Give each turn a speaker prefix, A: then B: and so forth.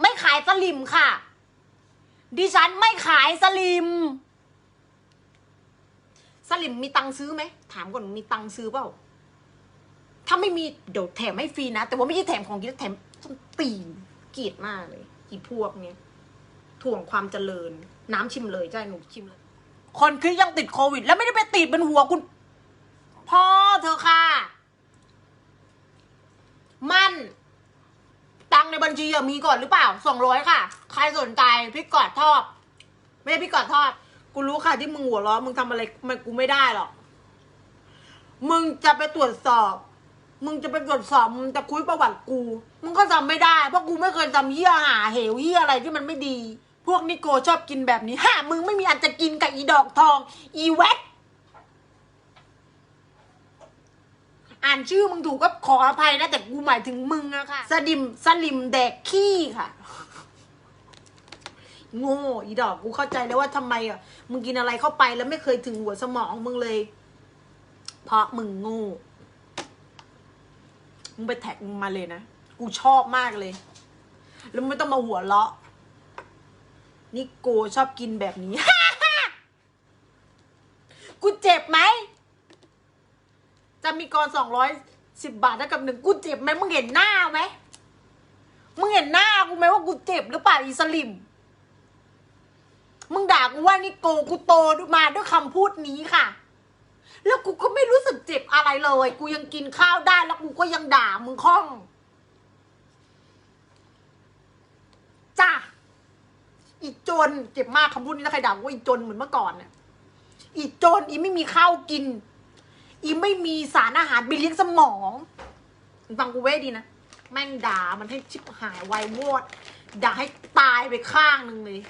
A: ไม่ขายสลิมค่ะ ดิฉันไม่ขายสลิม สลิมมีตังค์ซื้อไหม ถามก่อนมีตังค์ซื้อเปล่า ถ้าไม่มีเดี๋ยวแถมให้ฟรีนะ แต่ว่าไม่ใช่แถมของกินแถมส้นตีนเกลียดมากเลยอีพวกเนี้ยถ่วงความเจริญ น้ำชิมเลยใช่หนูชิมเลย คนคือยังติดโควิด แล้วไม่ได้ไปติดบนหัวคุณ พ่อเธอค่ะ มันตังค์ใน บัญชีอะมีก่อนหรือเปล่าสองร้อยค่ะ ใครสนใจพริกกอดทอดไม่ใช่พริกกอดทอดกูรู้ค่ะที่มึงหัวเราะมึงทำอะไรมันกูไม่ได้หรอกมึงจะไปตรวจสอบ มึงจะไปตรวจสอบมึงจะคุยประวัติกู มึงก็จำไม่ได้ เพราะกูไม่เคยจำเหี้ยหาเหวเหี้ยอะไรที่มันไม่ดี พวกนิโกชอบกินแบบนี้ฮ่ามึงไม่มีอันจะกินกับอีดอกทอง อีแว็ท อ่านชื่อมึงถูกก็ขออภัยนะ แต่กูหมายถึงมึงอะค่ะสลิมสลิมแดกขี้ค่ะโง่อีดอกกูเข้าใจแล้วว่าทำไมอะมึงกินอะไรเข้าไปแล้วไม่เคยถึงหัวสมองมึงเลย เพราะมึงโง่มึงไปแท็กมึงมาเลยนะกูชอบมากเลย แล้วไม่ต้องมาหัวเราะนี่โกชอบกินแบบนี้ กูเจ็บไหม จะมีกรสองร้อยสิบบาทเท่ากับหนึ่งกูเจ็บไหมมึงเห็นหน้าไหมมึงเห็นหน้ากูไหมว่ากูเจ็บหรือเปล่าอีสลิม มึงด่ากูว่านี่โกกูโตมาด้วยคำพูดนี้ค่ะ แล้วกูก็ไม่รู้สึกเจ็บอะไรเลย กูยังกินข้าวได้แล้วกูก็ยังด่ามึงคล่องจ้าอีจนเจ็บมากคำพูดนี้แล้วใครด่ากูว่าอีจนเหมือนเมื่อก่อนน่ะอีจนอีไม่มีข้าวกิน อีไม่มีสารอาหารไปเลี้ยงสมองฟังกูเว้ดีนะ แม่งด่ามันให้ชิบหายไวายวอดด่าให้ตายไปข้างหนึ่งเลย